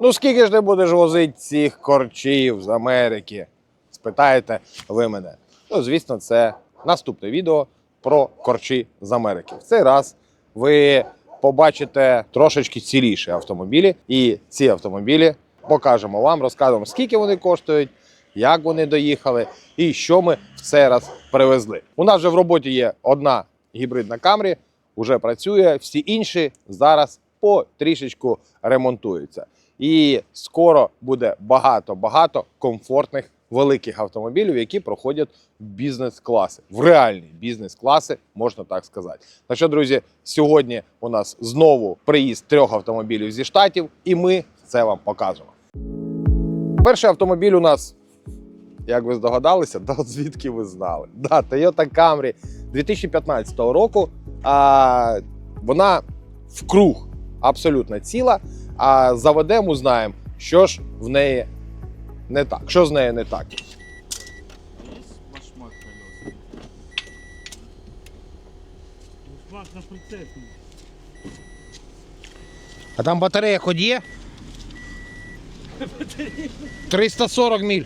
Ну скільки ж ти будеш возити цих корчів з Америки? Спитаєте ви мене. Ну, звісно, це наступне відео про корчі з Америки. В цей раз ви побачите трошечки ціліші автомобілі, і ці автомобілі покажемо вам, розкажемо, скільки вони коштують, як вони доїхали і що ми в цей раз привезли. У нас вже в роботі є одна гібридна Камрі, вже працює. Всі інші зараз по трішечку ремонтуються. І скоро буде багато-багато комфортних великих автомобілів, які проходять бізнес-класи, в реальні бізнес-класи, можна так сказати. Так що, друзі, сьогодні у нас знову приїзд трьох автомобілів зі штатів, і ми це вам покажемо. Перший автомобіль у нас, як ви здогадалися, да звідки ви знали? Да, Toyota Camry 2015 року. А, вона в круг абсолютно ціла. А заведемо, знаємо, що ж в неї не так. Що з нею не так. А там батарея хоч є? 340 міль.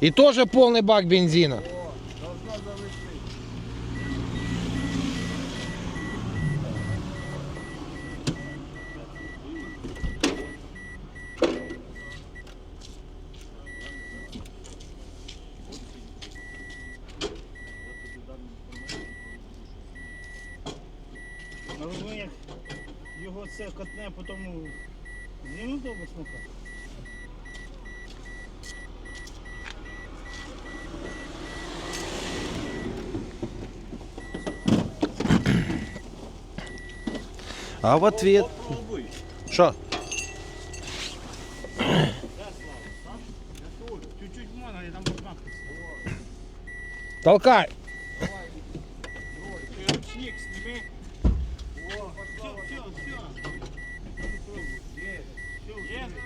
І теж повний бак бензина. Але ви як його це котне, потім знімемо того башмака? А в ответ. Попробуй. Що? Да, Слава, так? Я тут. Чуть-чуть можна, я там башмак. Толкай. Ты ручник сними. О, все, все, все. Есть.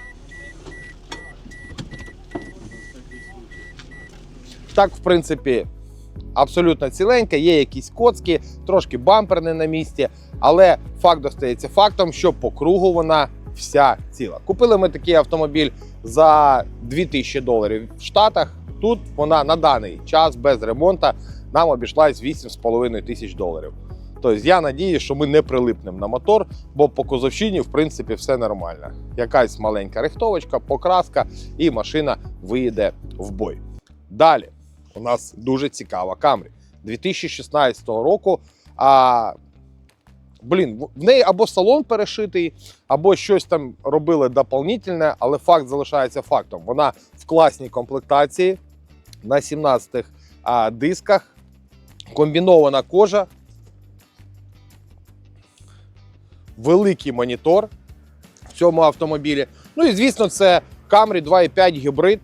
Так, в принципі, абсолютно ціленька, є якісь коцки, трошки бампер не на місці, але факт достається фактом, що по кругу вона вся ціла. Купили ми такий автомобіль за 2000 доларів в Штатах. Тут вона на даний час без ремонту нам обійшлась 8,5 тисяч доларів. Тобто я надію, що ми не прилипнемо на мотор, бо по козовщині, в принципі, все нормально. Якась маленька рихтовочка, покраска, і машина виїде в бой. Далі у нас дуже цікава Камрі 2016 року. А, блін, в- неї або салон перешитий, або щось там робили дополнительне, але факт залишається фактом. Вона в класній комплектації на 17 а, дисках, комбінована кожа, великий монітор в цьому автомобілі. Ну і звісно, це Camry 2.5 гібрид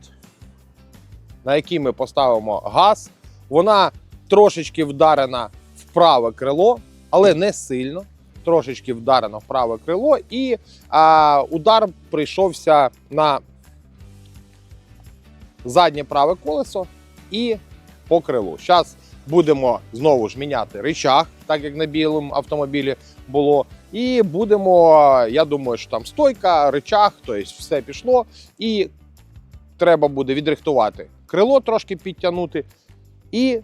на який ми поставимо газ. Вона трошечки вдарена в праве крило, але не сильно. Трошечки вдарена в праве крило, і а, удар прийшовся на заднє праве колесо і по крилу. Зараз будемо знову ж міняти рычаг, так як на білому автомобілі було. І будемо, я думаю, що там стойка, рычаг, тобто все пішло. І треба буде відрихтувати крило, трошки підтягнути і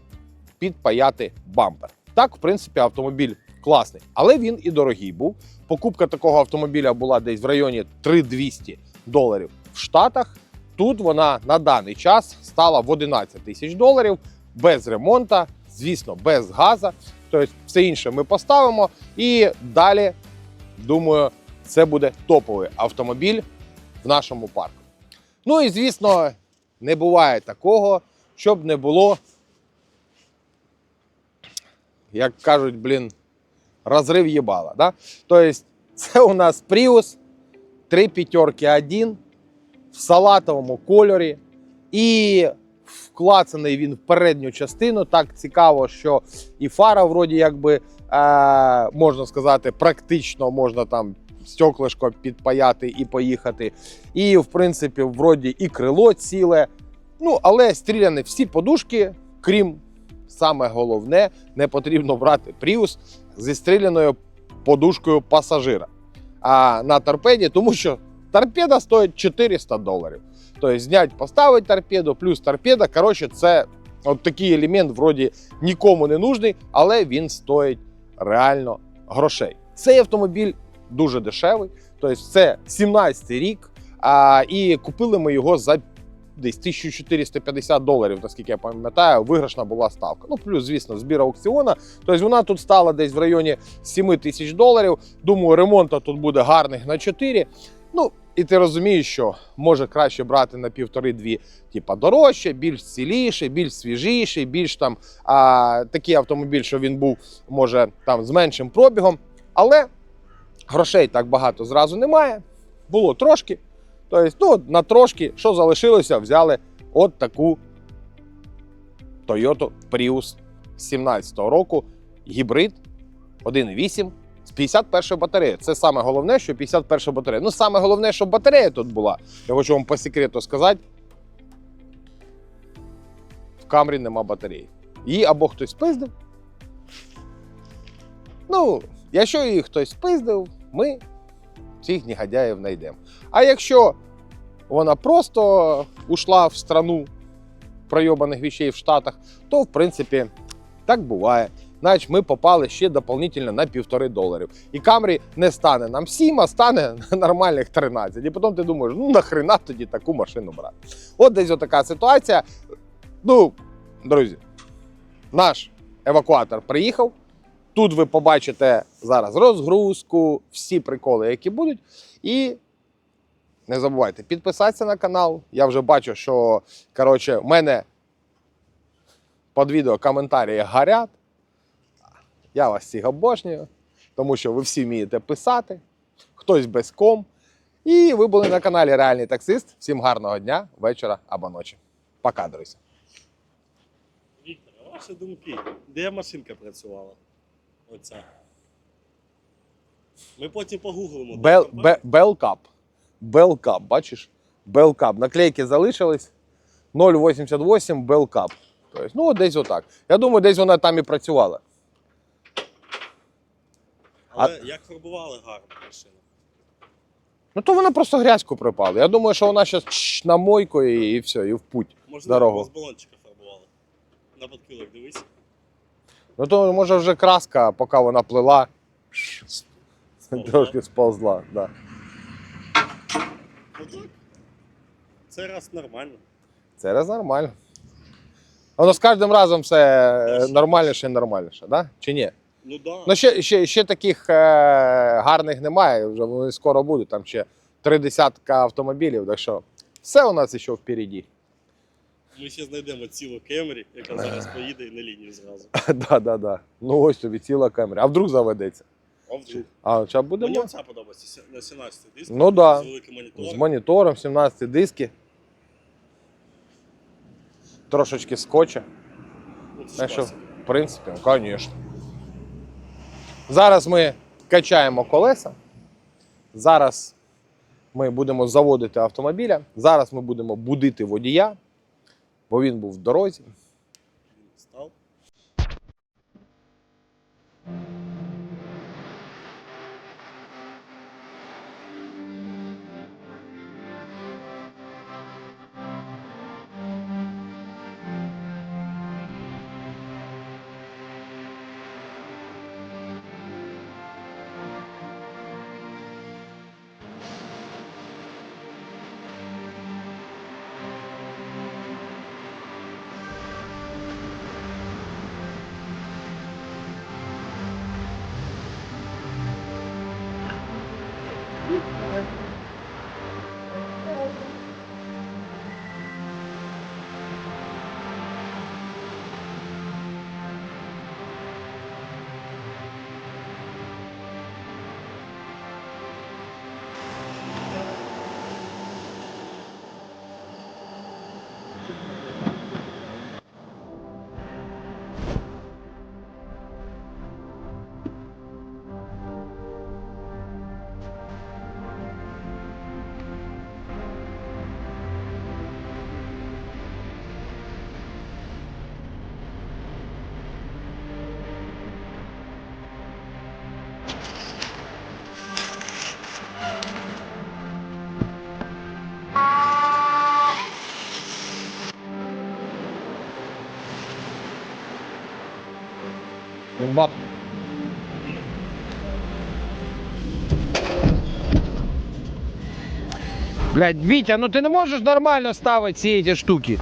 підпаяти бампер. Так, в принципі, автомобіль класний, але він і дорогий був. Покупка такого автомобіля була десь в районі 3200 доларів в Штатах. Тут вона на даний час стала в 11 тисяч доларів без ремонту, звісно, без газу. Тобто, все інше ми поставимо. І далі, думаю, це буде топовий автомобіль в нашому парку. Ну і звісно, не буває такого, щоб не було, як кажуть, блін, розрив їбала. Да? Тобто, це у нас Prius, три п'ятерки один в салатовому кольорі. І вклацаний він в передню частину. Так цікаво, що і фара, вроді, якби, е, можна сказати, практично можна там стеклишко підпаяти і поїхати. І, в принципі, вроді і крило ціле. Ну, але стріляні всі подушки, крім саме головне, не потрібно брати Prius зі стріляною подушкою пасажира а, на торпеді, тому що торпеда стоїть 400 доларів. Тобто зняти, поставити торпеду, плюс торпеда. Коротше, це от такий елемент, вроді нікому не нужний, але він стоїть реально грошей. Цей автомобіль дуже дешевий, тобто це 17-й рік, а, і купили ми його за десь 1450 доларів, наскільки я пам'ятаю, виграшна була ставка. Ну, плюс, звісно, збір аукціона. Тобто вона тут стала десь в районі 7 тисяч доларів. Думаю, ремонту тут буде гарних на 4. Ну, і ти розумієш, що може краще брати на півтори-дві, типа дорожче, більш ціліший, більш свіжіший, більш там а, такий автомобіль, що він був, може, там з меншим пробігом. Але грошей так багато зразу немає. Було трошки. Тобто, ну, на трошки, що залишилося, взяли от таку Toyota Prius 17-го року, гібрид 1.8 з 51 батареї. Це саме головне, що 51 батарея. Ну, саме головне, щоб батарея тут була. Я хочу вам по секрету сказати. В камері нема батареї. Її або хтось спиздив. Ну, якщо її хтось спиздив, ми цих негодяїв знайдемо. А якщо вона просто ушла в страну пройобаних вещей в Штатах, то в принципі так буває. Значить, ми попали ще дополнительно на півтори доларів. І Камрі не стане нам 7, а стане нормальних 13. І потім ти думаєш, ну нахрена тоді таку машину брати. От десь отака ситуація. Ну, друзі, наш евакуатор приїхав. Тут ви побачите зараз розгрузку, всі приколи, які будуть. І не забувайте підписатися на канал. Я вже бачу, що коротше, в мене під відео коментарі горять. Я вас всіх обожнюю, тому що ви всі вмієте писати, хтось без ком. І ви були на каналі Реальний таксист. Всім гарного дня, вечора або ночі. Пока, друзі. Віктор, ваші думки? Де машинка працювала? Оця. Ми потім погуглимо. Бел, бе, Белкап. Белкап, бачиш? Белкап. Наклейки залишились. 0,88 Белкап. Тобто, ну, десь отак. Я думаю, десь вона там і працювала. Але як фарбували гарно машину. Ну, то вона просто грязьку припала. Я думаю, що вона зараз на мойку і, і все, і в путь. Можливо, з балончика фарбували. На подкилах дивись. Ну, то може вже краска, поки вона плила, трошки сползла. Да. Це раз нормально. Це раз нормально. Воно з кожним разом все е, нормальніше і нормальніше, да? чи ні? Ну да. Ну, ще, ще, ще таких е, гарних немає, вже вони скоро будуть. Там ще три десятка автомобілів, так що все у нас ще впереді. Ми ще знайдемо цілу Кемрі, яка зараз поїде і на лінію зразу. да, да, да. Ну ось тобі ціла камера. А вдруг заведеться? А вдруг? А зараз Мені будемо оця подобається сі- на 17 диск. Ну да. З великим монітором. з монітором, 17 диски. Трошечки скотча. Ну, це Так що, класика. в принципі, ну, звісно. Зараз ми качаємо колеса. Зараз ми будемо заводити автомобіля. Зараз ми будемо будити водія, бо він був в дорозі. Став. Імба. Блядь, Вітя, ну ти не можеш нормально ставити ці ці штуки.